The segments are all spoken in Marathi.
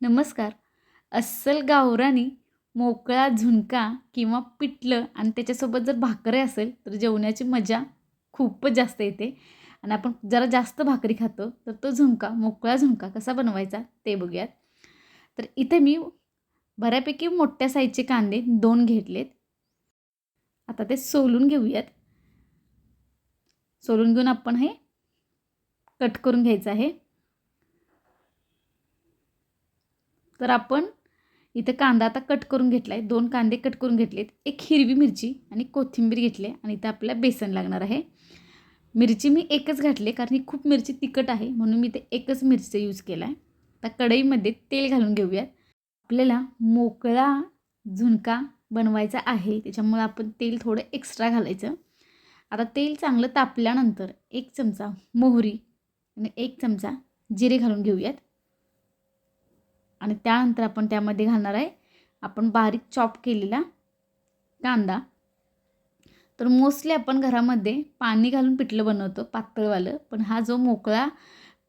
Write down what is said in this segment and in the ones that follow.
नमस्कार. अस्सल गावरानी मोकळा झुणका किंवा पिठलं आणि त्याच्यासोबत जर भाकरी असेल तर जेवणाची मजा खूपच जास्त येते. आणि आपण जरा जास्त भाकरी खातो तर तो झुणका मोकळा झुणका कसा बनवायचा ते बघूयात. तर इथे मी बऱ्यापैकी मोठ्या साईजचे कांदे दोन घेतलेत. आता ते सोलून घेऊयात. सोलून घेऊन आपण हे कट करून घ्यायचं आहे. तर आपण इथं कांदा आता कट करून घेतला आहे दोन कांदे कट करून घेतलेत. एक हिरवी मिरची आणि कोथिंबीर घेतली आणि इथं आपल्याला बेसन लागणार आहे. मिरची मी एकच घातली कारण ही खूप मिरची तिखट आहे म्हणून मी ते एकच मिरची यूज केला आहे आता कढईमध्ये तेल घालून घेऊयात. आपल्याला मोकळा झुणका बनवायचा आहे त्याच्यामुळे आपण तेल थोडं एक्स्ट्रा घालायचं. आता तेल चांगलं तापल्यानंतर एक चमचा मोहरी आणि एक चमचा जिरे घालून घेऊयात. आणि त्यानंतर आपण त्यामध्ये घालणार आहे आपण बारीक चॉप केलेला कांदा. तर मोस्टली आपण घरामध्ये पाणी घालून पिठलं बनवतो पातळवालं. पण हा जो मोकळा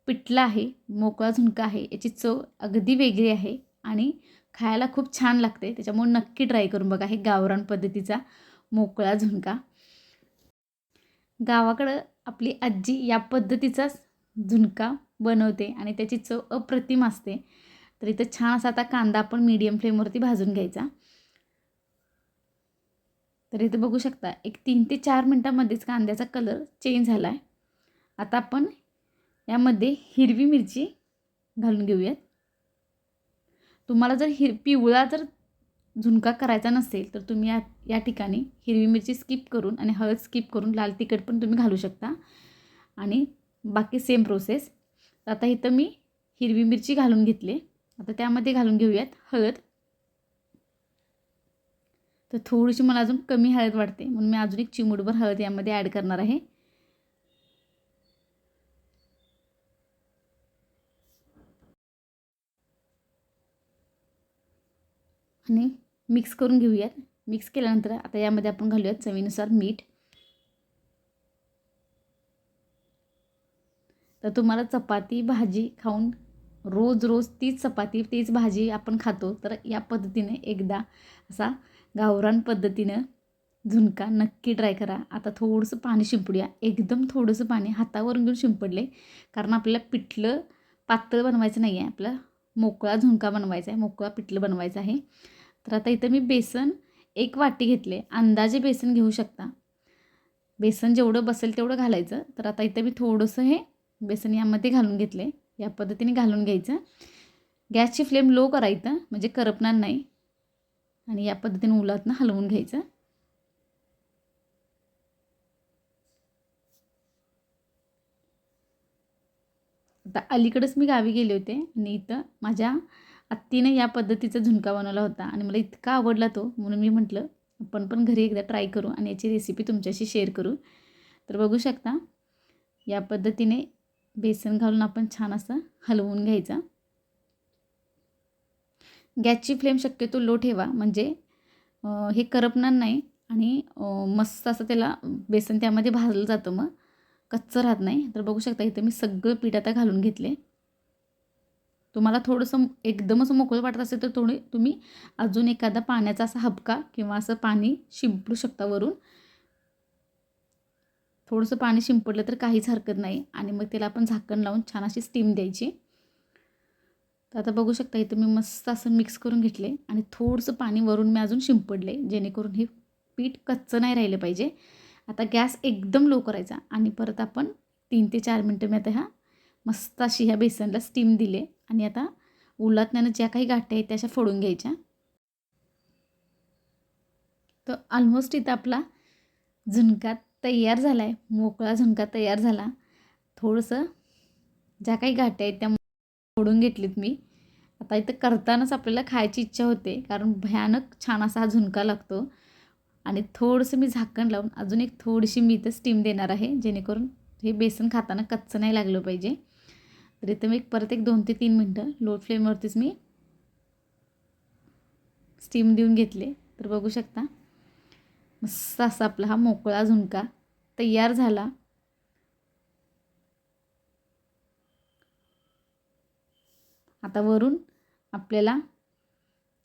पिठला आहे मोकळा झुणका आहे याची चव अगदी वेगळी आहे आणि खायला खूप छान लागते. त्याच्यामुळे नक्की ट्राय करून बघा हे गावरान पद्धतीचा मोकळा झुणका. गावाकडं आपली आजी या पद्धतीचाच झुणका बनवते आणि त्याची चव अप्रतिम असते. तर इथं छान असा आता कांदा आपण मीडियम फ्लेमवरती भाजून घ्यायचा. तर इथं बघू शकता एक तीन ते चार मिनटामध्येच कांद्याचा कलर चेंज झाला आहे आता आपण यामध्ये हिरवी मिरची घालून घेऊयात. तुम्हाला जर हिर पिवळा जर झुणका करायचा नसेल तर तुम्ही या या ठिकाणी हिरवी मिरची स्किप करून आणि हळद स्किप करून लाल तिखट पण तुम्ही घालू शकता. आणि बाकी सेम प्रोसेस आता इथं मी हिरवी मिरची घालून घेतले. आता त्यामध्ये घालून घेऊयात हळद. तर थोडीशी मला अजून कमी हळद वाटते म्हणून मी अजून एक चिमूटभर हळद यामध्ये ॲड करणार आहे. आणि मिक्स करून घेऊयात. मिक्स केल्यानंतर आता यामध्ये आपण घालूयात चवीनुसार मीठ. तर तुम्हाला चपाती भाजी खाऊन रोज रोज तीच चपाती तीच भाजी आपण खातो तर या पद्धतीने एकदा असा गावरान पद्धतीनं झुणका नक्की ट्राय करा. आता थोडंसं पाणी शिंपडूया. एकदम थोडंसं पाणी हातावरून घेऊन शिंपडले कारण आपल्याला पिठलं पातळ बनवायचं नाही आहे आपला मोकळा झुणका बनवायचा आहे मोकळा पिठलं बनवायचं आहे. तर आता इथं मी बेसन एक वाटी घेतले. अंदाजे बेसन घेऊ शकता. बेसन जेवढं बसेल तेवढं घालायचं. तर आता इथं मी थोडंसं हे बेसन यामध्ये घालून घेतले. या पद्धतीने घालून घ्यायचं. गॅसची फ्लेम लो करायचं म्हणजे करपणार नाही. आणि या पद्धतीने उलातनं हलवून घ्यायचं. आता अलीकडंच मी गावी गेले होते आणि इथं माझ्या आत्तीने या पद्धतीचा झुणका बनवला होता आणि मला इतका आवडला तो म्हणून मी म्हटलं आपण पण घरी एकदा ट्राय करू आणि याची रेसिपी तुमच्याशी शेअर करू. तर बघू शकता या पद्धतीने बेसन घालून आपण छान असं हलवून घ्यायचं. गॅसची फ्लेम शक्यतो लो ठेवा म्हणजे हे करपणार नाही आणि मस्त असं त्याला बेसन त्यामध्ये भाजलं जातं मग. कच्चं राहत नाही. तर बघू शकता इथं मी सगळं पीठ आता घालून घेतले. तुम्हाला थोडंसं एकदमच मोकळं वाटत असेल तर थोडी तुम्ही अजून एखादा पाण्याचा असा हबका किंवा असं पाणी शिंपडू शकता वरून. थोडंसं पाणी शिंपडलं तर काहीच हरकत नाही. आणि मग त्याला आपण झाकण लावून छान अशी स्टीम द्यायची. तर आता बघू शकता इथं मी मस्त असं मिक्स करून घेतले. आणि थोडंसं पाणी वरून मी अजून शिंपडले जेणेकरून हे पीठ कच्चं नाही राहिलं पाहिजे. आता गॅस एकदम लो करायचा. आणि परत आपण तीन ते चार मिनटं मी आता ह्या मस्त अशी ह्या बेसनला स्टीम दिले. आणि आता उलातण्यानं ज्या काही गाठ्या आहेत त्या अशा फोडून घ्यायच्या. तर ऑलमोस्ट इथं आपला झुणकात तयार झाला आहे मोकळा झुणका तयार झाला. थोडंसं ज्या काही गाठ्या आहेत त्या फोडून घेतलीत मी. आता इथं करतानाच आपल्याला खायची इच्छा होते. कारण भयानक छान असा हा झुणका लागतो. आणि थोडंसं मी झाकण लावून अजून एक थोडीशी मी इथं स्टीम देणार आहे. जेणेकरून हे बेसन खाताना कच्चं नाही लागलं पाहिजे. तर इथं मी परत एक दोन ते तीन मिनटं लो फ्लेमवरतीच मी स्टीम देऊन घेतले. तर बघू शकता. मस्त असा आपला हा मोकळा झुणका तयार झाला. आता वरून आपल्याला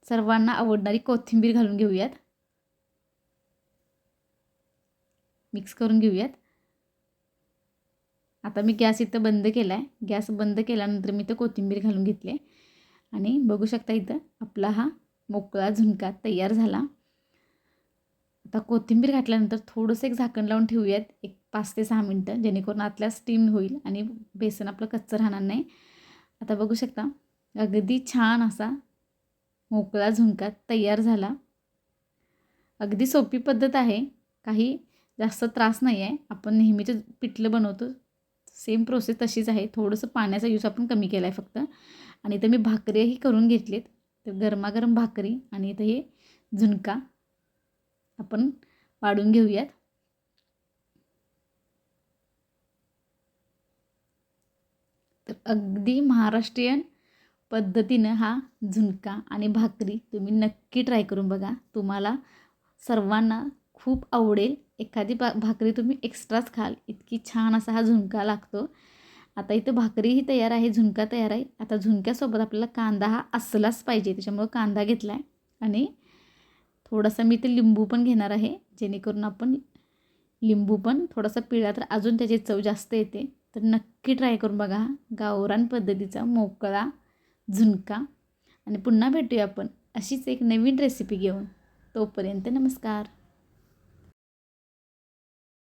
सर्वांना आवडणारी कोथिंबीर घालून घेऊयात. मिक्स करून घेऊयात. आता मी गॅस इथं बंद केला आहे गॅस बंद केल्यानंतर मी इथं कोथिंबीर घालून घेतली आहे. आणि बघू शकता इथं आपला हा मोकळा झुणका तयार झाला. आता कोथिंबीर घातल्यानंतर थोडंसं एक झाकण लावून ठेवूयात एक पाच ते सहा मिनटं जेणेकरून आतल्या स्टीम होईल आणि बेसन आपलं कच्चं राहणार नाही. आता बघू शकता अगदी छान असा मोकळा झुणका तयार झाला. अगदी सोपी पद्धत आहे काही जास्त त्रास नाही आहे आपण नेहमीचं पिठलं बनवतो सेम प्रोसेस तशीच आहे. थोडंसं पाण्याचा यूज आपण कमी केला आहे फक्त. आणि इथं मी भाकरीही करून घेतलीत तर गरमागरम भाकरी आणि इथं हे झुणका. आपण वाढून घेऊयात. तर अगदी महाराष्ट्रीयन पद्धतीनं हा झुणका आणि भाकरी तुम्ही नक्की ट्राय करून बघा. तुम्हाला सर्वांना खूप आवडेल. एखादी भा भाकरी तुम्ही एक्स्ट्राच खाल. इतकी छान असा हा झुणका लागतो. आता इथं भाकरीही तयार आहे झुणका तयार आहे. आता झुणक्यासोबत आपल्याला कांदा हा असलाच पाहिजे. त्याच्यामुळं कांदा घेतला आहे आणि थोडासा मी ते लिंबू पण घेणार आहे जेणेकरून आपण लिंबू पण थोडासा पिळला तर अजून त्याची चव जास्त येते. तर नक्की ट्राय करून बघा गावरान पद्धतीचा मोकळा झुणका. आणि पुन्हा भेटूया आपण अशीच एक नवीन रेसिपी घेऊन. तोपर्यंत नमस्कार.